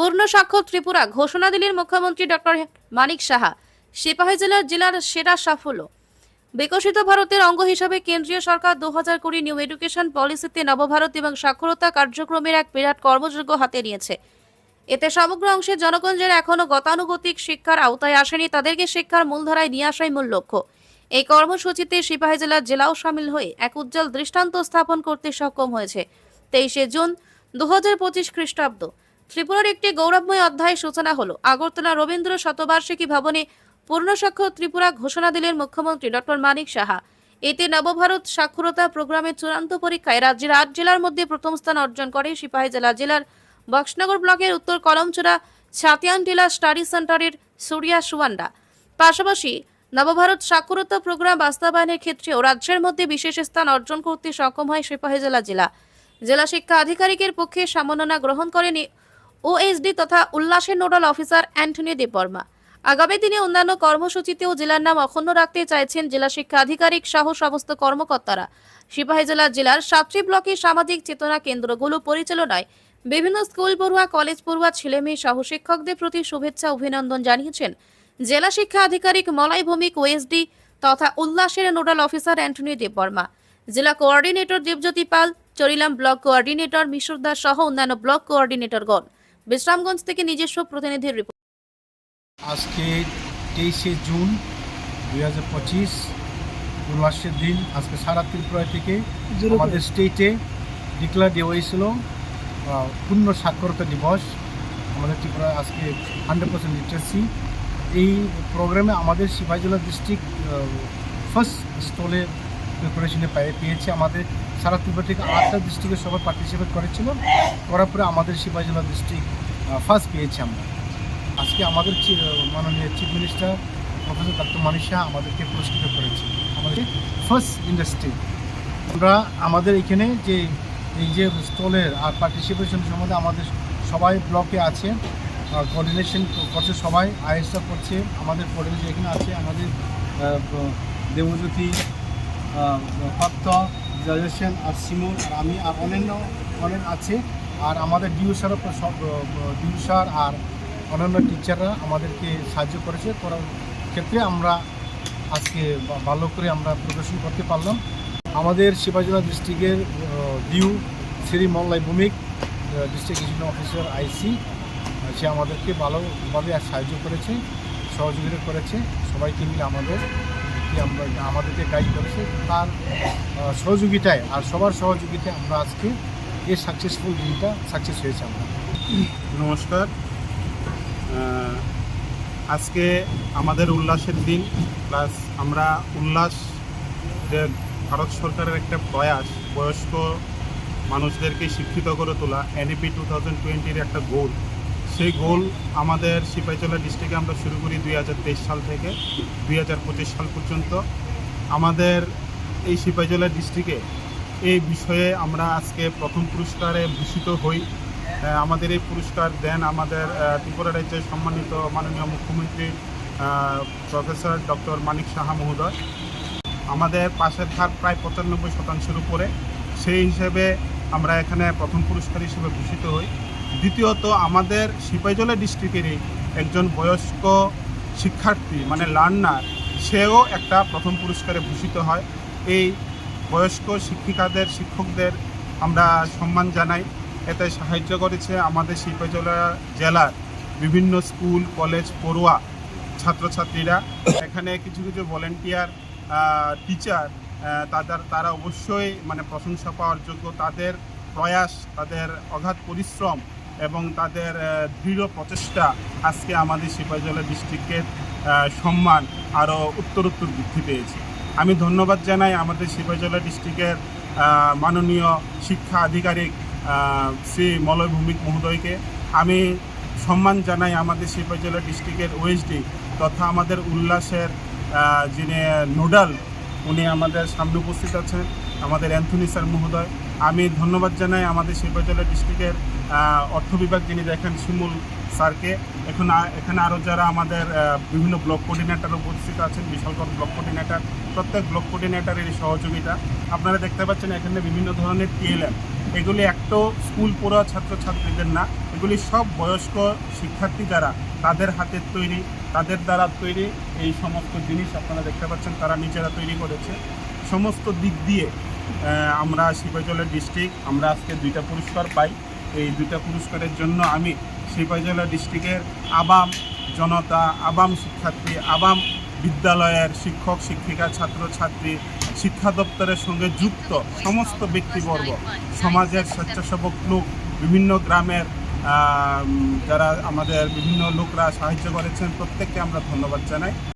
পূর্ণ স্বাক্ষর ত্রিপুরা ঘোষণা দিলেন মুখ্যমন্ত্রী ডক্টর মানিক সাহা। সিপাহী জেলার জেলার সেরা সাফল্য। বিকশিত ভারতের অঙ্গ হিসাবে কেন্দ্রীয় সরকার দু হাজার কুড়ি নিউ এডুকেশন পলিসিতে নবভারত এবং সাক্ষরতা কার্যক্রমের এক বিরাট কর্মযোগ্য হাতে নিয়েছে। এতে সমগ্র অংশের জনগণ যারা এখনও গতানুগতিক শিক্ষার আওতায় আসেনি, তাদেরকে শিক্ষার মূলধারায় নিয়ে আসাই মূল লক্ষ্য। এই কর্মসূচিতে সিপাহী জেলার জেলাও সামিল হয়ে এক উজ্জ্বল দৃষ্টান্ত স্থাপন করতে সক্ষম হয়েছে। তেইশে জুন দু হাজার পঁচিশ খ্রিস্টাব্দ। ত্রিপুরার একটি গৌরবময় অধ্যায় সূচনা হলো। আগরতলা রবীন্দ্র শতবার্ষিকী ভবনে পূর্ণস্বাক্ষর ত্রিপুরা ঘোষণা দিলেন মুখ্যমন্ত্রী ডক্টর মানিক সাহা। এতে নবভারত সাক্ষরতা প্রোগ্রামের চূড়ান্ত পরীক্ষায় রাজ্যের আট জেলার মধ্যে প্রথম স্থান অর্জন করে। সিপাহী জেলা জেলার বক্সনগর ব্লকের উত্তর কলমচূড়া, ছাতিয়ান টিলা স্টাডি সেন্টারের সুরিয়া সুয়ান্ডা। পাশাপাশি নবভারত সাক্ষরতা প্রোগ্রাম বাস্তবায়নের ক্ষেত্রেও রাজ্যের মধ্যে বিশেষ স্থান অর্জন করতে সক্ষম হয় সিপাহী জেলা জেলা। জেলা শিক্ষা আধিকারিকের পক্ষে সম্মাননা গ্রহণ করেন ওএসডি তথা উল্লাসের নোডাল অফিসার অ্যান্টনি দেববর্মা আগামী দিনে অন্যান্য কর্মসূচিতেও জেলার নাম অক্ষুণ্ণ রাখতে চাইছেন জেলা শিক্ষা আধিকারিক সহ সমস্ত কর্মকর্তারা। সিপাহী জেলা জেলার সাতটি ব্লকের সামাজিক চেতনা কেন্দ্রগুলো পরিচালনায় বিভিন্ন স্কুল পড়ুয়া, কলেজ পড়ুয়া, ছেলেমেয়ে সহ শিক্ষকদের প্রতি শুভেচ্ছা, অভিনন্দন জানিয়েছেন জেলা শিক্ষা আধিকারিক মলাই ভৌমিক ওএসডি তথা উল্লাসের নোডাল অফিসার অ্যান্টনি দেববর্মা জেলা coordinator Debjyoti Pal, Charilam block coordinator Mishra Das সহ অন্যান্য ব্লক কোঅর্ডিনেটরগণ। বিশ্রামগঞ্জ থেকে নিজস্ব প্রতিনিধির রিপোর্ট আজকে তেইশে জুন দুই হাজার পঁচিশ উল্লাসের দিন আজকে সারা ত্রিপুরা থেকে আমাদের স্টেটে ডিক্লার দেওয়া হয়েছিল পূর্ণ সাক্ষরতা দিবস। আমাদের ত্রিপুরা আজকে হান্ড্রেড পার্সেন্ট লিটারেসি এই প্রোগ্রামে আমাদের সিপাহীজলা ডিস্ট্রিক্ট ফার্স্ট স্টলে প্রিপারেশনে পেয়েছে আমাদের সারা ত্রিপুরা থেকে আটটা ডিস্ট্রিক্টের সবাই পার্টিসিপেট করেছিল। করার পরে আমাদের সিপাহীজলা ডিস্ট্রিক্ট ফার্স্ট পেয়েছে আমরা। আজকে আমাদের মাননীয় chief minister professor doctor Manik Saha আমাদেরকে পুরস্কৃত করেছে। আমাদের ফার্স্ট ইন্ডাস্ট্রি আমরা আমাদের এখানে যে, এই যে স্টলের আর পার্টিসিপেশন সম্বন্ধে আমাদের সবাই ব্লকে আছে। কোঅর্ডিনেশন করছে সবাই আইএসটা করছে, আমাদের কোঅর্ডিনেশন এখানে আছে। আমাদের দেবজ্যোতি পাত্র গ্রাজুয়েশন আর সিমন আর আমি আর অন্যান্য অনেক আছে। আর আমাদের ডিউ স্যারও সব ডিউ স্যার আর অন্যান্য টিচাররা আমাদেরকে সাহায্য করেছে, করার ক্ষেত্রে আমরা আজকে ভালো করে আমরা প্রদর্শন করতে পারলাম। আমাদের শিবাজলা ডিস্ট্রিক্টের due Shri Mallai Bhowmik district education officer IC সে আমাদেরকে ভালোভাবে সাহায্য করেছে, সহযোগিতা করেছে। সবাইকে মিলে আমাদের কি আমরা আমাদের যে গাইড করেছে, তার সহযোগিতায় আর সবার সহযোগিতায় আমরা আজকে এই সাকসেসফুল দিনটা সাকসেস হয়েছে আমরা। নমস্কার। আজকে আমাদের উল্লাসের দিন প্লাস আমরা উল্লাস যে ভারত সরকারের একটা প্রয়াস, বয়স্ক মানুষদেরকে শিক্ষিত করে তোলা এনইপি টু থাউজেন্ড টোয়েন্টির একটা গোল সেই গোল আমাদের সিপাহীজলা ডিস্ট্রিক্টে আমরা শুরু করি দুই হাজার তেইশ সাল থেকে, দুই হাজার পঁচিশ সাল পর্যন্ত। আমাদের এই সিপাহীজলা ডিস্ট্রিক্টে এই বিষয়ে আমরা আজকে প্রথম পুরস্কারে ভূষিত হই। আমাদের এই পুরস্কার দেন আমাদের ত্রিপুরা রাজ্যের সম্মানিত মাননীয় মুখ্যমন্ত্রী প্রফেসর ডক্টর মানিক সাহা মহোদয়। আমাদের পাশের হার প্রায় পঁচানব্বই শতাংশের উপরে। সেই হিসেবে আমরা এখানে প্রথম পুরস্কার হিসেবে ভূষিত হই। দ্বিতীয়ত আমাদের সিপাহীজলা ডিস্ট্রিক্টেরই একজন বয়স্ক শিক্ষার্থী মানে লার্নার, সেও একটা প্রথম পুরস্কারে ভূষিত হয়। এই বয়স্ক শিক্ষিকাদের, শিক্ষকদের আমরা সম্মান জানাই। এতে সাহায্য করেছে আমাদের শিল্পজলা জেলার বিভিন্ন স্কুল, কলেজ, পড়ুয়া ছাত্রছাত্রীরা। এখানে কিছু কিছু ভলেন্টিয়ার টিচার তাদের, তারা অবশ্যই মানে প্রশংসা পাওয়ার যোগ্য। তাদের প্রয়াস, তাদের অগাধ পরিশ্রম এবং তাদের দৃঢ় প্রচেষ্টা আজকে আমাদের সিপাহীজলা ডিস্ট্রিক্টের সম্মান আরও উত্তরোত্তর বৃদ্ধি পেয়েছে। আমি ধন্যবাদ জানাই আমাদের সিপাহীজলা ডিস্ট্রিক্টের মাননীয় শিক্ষা আধিকারিক শ্রী মলয় ভৌমিক মহোদয়কে। আমি সম্মান জানাই আমাদের সিপাহীজলা ডিস্ট্রিক্টের ওএসডি তথা আমাদের উল্লাসের যিনি নোডাল, উনি আমাদের সামনে উপস্থিত আছেন, আমাদের অ্যান্থনি স্যার মহোদয়। আমি ধন্যবাদ জানাই আমাদের শিল্পাঞ্চলের ডিস্ট্রিক্টের অর্থ বিভাগ যিনি দেখেন শিমুল স্যারকে। এখন এখানে আরও যারা আমাদের বিভিন্ন ব্লক কোঅর্ডিনেটর উপস্থিত আছেন, বিশালগড় ব্লক কোঅর্ডিনেটর, প্রত্যেক ব্লক কোঅর্ডিনেটরের এই সহযোগিতা। আপনারা দেখতে পাচ্ছেন এখানে বিভিন্ন ধরনের টিএলএম এগুলি একটাও স্কুল পড়ুয়া ছাত্রছাত্রীদের না, এগুলি সব বয়স্ক শিক্ষার্থী যারা, তাদের হাতের তৈরি, তাদের দ্বারা তৈরি এই সমস্ত জিনিস আপনারা দেখতে পাচ্ছেন, তারা নিজেরা তৈরি করেছে। সমস্ত দিক দিয়ে আমরা সিপাহীজলা ডিস্ট্রিক্ট আমরা আজকে দুইটা পুরস্কার পাই। এই দুইটা পুরস্কারের জন্য আমি সিপাহীজলা ডিস্ট্রিক্টের আবাম জনতা, আবাম শিক্ষার্থী, আবাম বিদ্যালয়ের শিক্ষক, শিক্ষিকা, ছাত্রছাত্রী, শিক্ষা দপ্তরের সঙ্গে যুক্ত সমস্ত ব্যক্তিবর্গ, সমাজের স্বেচ্ছাসেবক লোক, বিভিন্ন গ্রামের যারা আমাদের বিভিন্ন লোকরা সাহায্য করেছেন, প্রত্যেককে আমরা ধন্যবাদ জানাই।